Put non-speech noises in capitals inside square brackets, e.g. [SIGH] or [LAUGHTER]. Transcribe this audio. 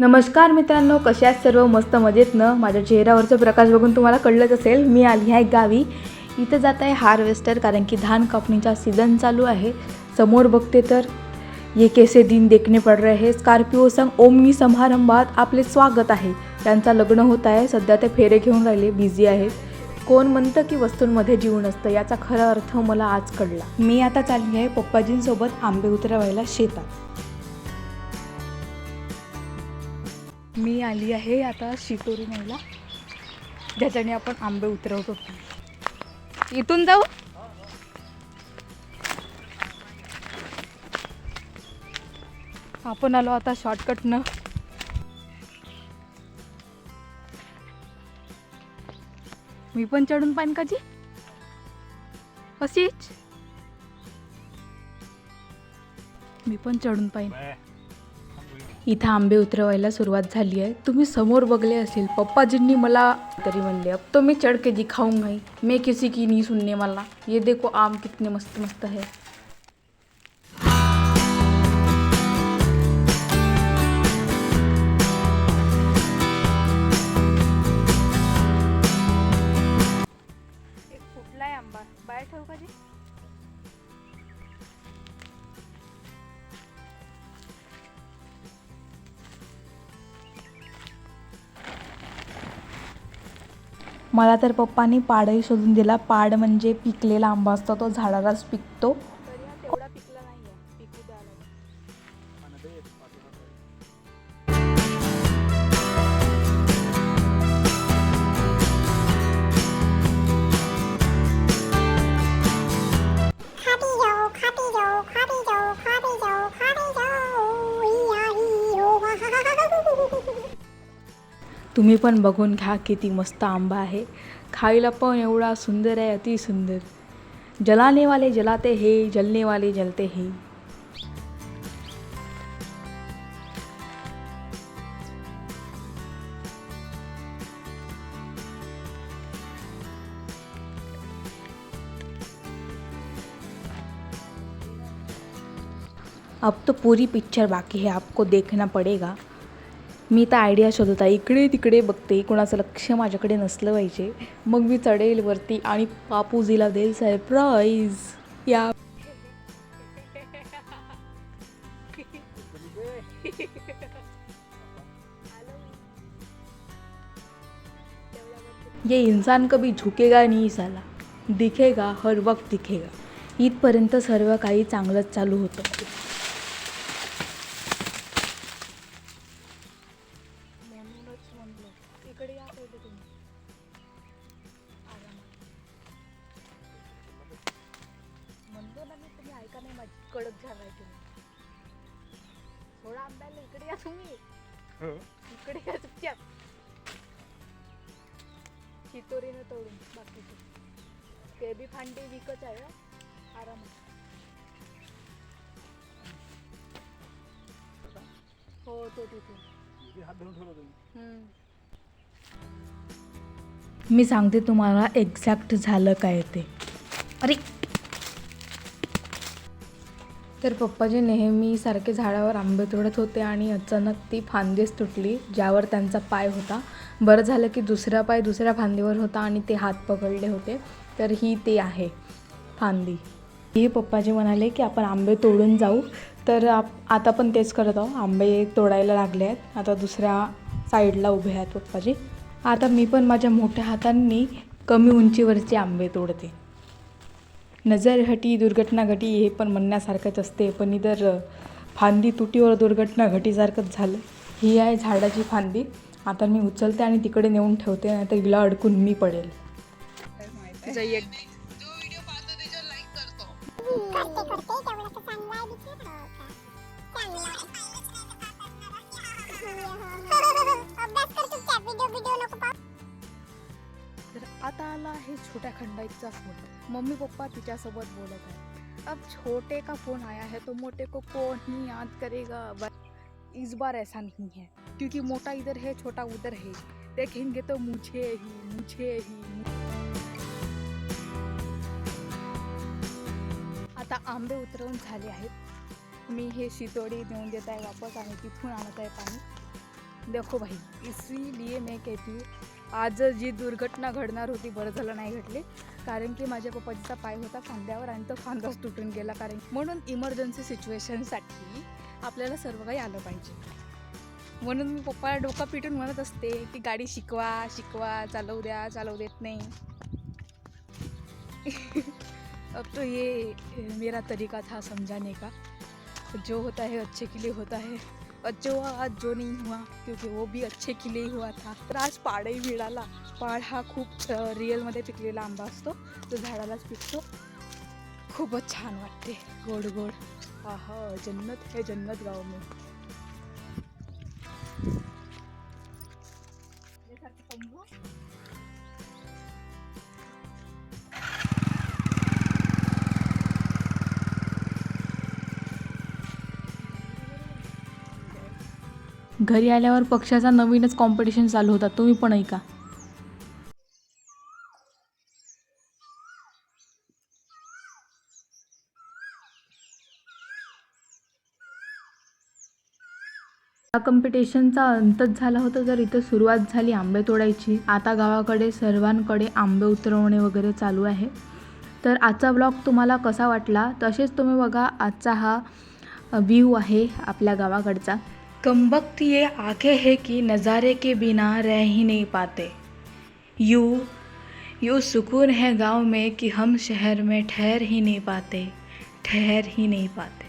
नमस्कार मित्रांनो कशा आहेत सर्व? मस्त मजेत न माझ्या चेहऱ्यावरचा प्रकाश बघून तुम्हाला कळलंच असेल मी आली आहे गावी. इथं जात आहे हार्वेस्टर कारण की धान कापणीचा सीझन चालू आहे. समोर बघते तर ये कैसे दिन देखणे पड रहे हैं? स्कॉर्पिओ संग ओमनी समारंभात आपले स्वागत आहे. त्यांचा लग्न होत आहे सध्या ते फेरे घेऊन राहिले बिझी आहेत कोण म्हणतं की वस्तूंमध्ये जीवन असतं याचा खरा अर्थ मला आज कळला. मी आता चालली आहे पप्पाजींसोबत आंबे उतरवायला शेतात. मी आली आहे आता शितोरी नाहीला ज्याच्याने आपण आंबे उतरवतो. इथून जाऊ. आपण आलो आता शॉर्टकटनं मी पण चढून पाहिन का जी अशीच. मी पण चढून पाहिन इथं आंबे उतरवायला सुरुवात झाली आहे. तुम्ही समोर बघले असेल पप्पाजींनी मला तरी म्हणले अब तो मी चढ़ के दिखाऊंगा ही. मैं किसी की नहीं सुनने वाला. ये देखो आम कितने मस्त मस्त है. मला तर पप्पानी पाडही शोधून दिला. पाड म्हणजे पिकलेला आंबा असतो तो झाडालाच पिकतो. तुम्ही पण बघून घ्या किती मस्त आंबा आहे. खायला पण एवढा सुंदर आहे अति सुंदर. जलाने वाले जलाते हे जलने वाले जलते हे. अब तो पूरी पिक्चर बाकी है आपको देखना पडेगा। मी तर आयडिया शोधत आहे इकडे तिकडे बघते कोणाचं लक्ष माझ्याकडे नसलं पाहिजे. मग मी चढेल वरती आणि पापूजीला देईल सरप्राईज या. ये इंसान कभी झुकेगा नाही साला. दिखेगा हर वक्त दिखेगा. इथपर्यंत सर्व काही चांगलंच चालू होतं. ऐका नाही माझी कडक झालाय तुम्ही थोडा आंब्याला इकडे या तुम्ही. इकडे या चुपचाप चितोरीनं तोडून बाकीचे. ते बी फांडी विकत आहे हं. आरामात. हो तो तिथे. मी सांगते तुम्हाला एक्झॅक्ट झालं काय ते. अरे! तर पप्पाजी नेहमी सारखे झाडावर आंबे तोडत होते आणि अचानक ती फांदीच तुटली ज्यावर त्यांचा पाय होता. बरं झालं की दुसरा पाय दुसऱ्या फांदीवर होता आणि ते हात पकडले होते. तर ही ते आहे फांदी. हे पप्पाजी म्हणाले की आपण आंबे तोडून जाऊ. तर आप आता पण तेच करत आहो आंबे तोडायला लागले आहेत. आता दुसऱ्या साईडला उभे आहेत पप्पाजी. आता मी पण माझ्या मोठ्या हातांनी कमी उंचीवरचे आंबे तोडते. नजर हटी दुर्घटना घटी हे पण म्हणण्यासारखंच असते. पण इतर फांदी तुटीवर दुर्घटना घटीसारखंच झालं. ही आहे झाडाची फांदी. आता मी उचलते आणि तिकडे नेऊन ठेवते नाहीतर हिला अडकून मी पडेल. आता आला हे छोट्या खंडाईचा फोन. मम्मी पप्पा तिच्यासोबत बोलत आहे अब छोटे का फोन आया है तो मोटे को कौन ही याद करेगा? बट इस बार ऐसा नहीं है क्योंकि मोटा इधर है छोटा उधर है। देखेंगे तो मुझे ही मुझे ही। आता आंबे उतरवून झाले आहेत. मी हे शितोडी देऊन देत आहे वापस आणि तिथून आणत आहे पाणी. देखो भाई इसीलिए मैं कहती हूँ. आज जी दुर्घटना घडणार होती बरं झालं नाही घडली. कारण की माझ्या पप्पाचा पाय होता खांद्यावर आणि तो खांदाच तुटून गेला. कारण म्हणून इमर्जन्सी सिच्युएशनसाठी आपल्याला सर्व काही आलं पाहिजे. म्हणून मी पप्पाला डोका पिटून म्हणत असते की गाडी शिकवा शिकवा चालवू द्या चालवू देत नाही. [LAUGHS] अब तो ये मेरा तरीका था समझाने का. जो होता है अच्छे के लिए होता है. जो आज जो नहीं हुआ क्योंकि वो भी अच्छे के लिए ही हुआ था। तर आज पाडही मिळाला पाड हा खूप रिअलमध्ये पिकलेला आंबा असतो. तो झाडालाच पिकतो. खूपच छान वाटते. गोड गोड. आहा जन्नत हे जन्नत गाव मी. घरी आल्यावर पक्षाचा नवीनच कॉम्पिटिशन चालू होता. तुम्ही पण ऐका. या कॉम्पिटिशनचा अंतच झाला होता. तर इथं सुरुवात झाली आंबे तोडायची आता गावाकडे सर्वांकडे आंबे उतरवणे वगैरे चालू आहे. तर आजचा ब्लॉग तुम्हाला कसा वाटला? तसेच तुम्ही बघा आजचा हा व्ह्यू आहे आपल्या गावाकडचा. कमबख्त ये आँखें है कि नज़ारे के बिना रह ही नहीं पाते। यू, यूँ सुकून है गाँव में कि हम शहर में ठहर ही नहीं पाते, ठहर ही नहीं पाते।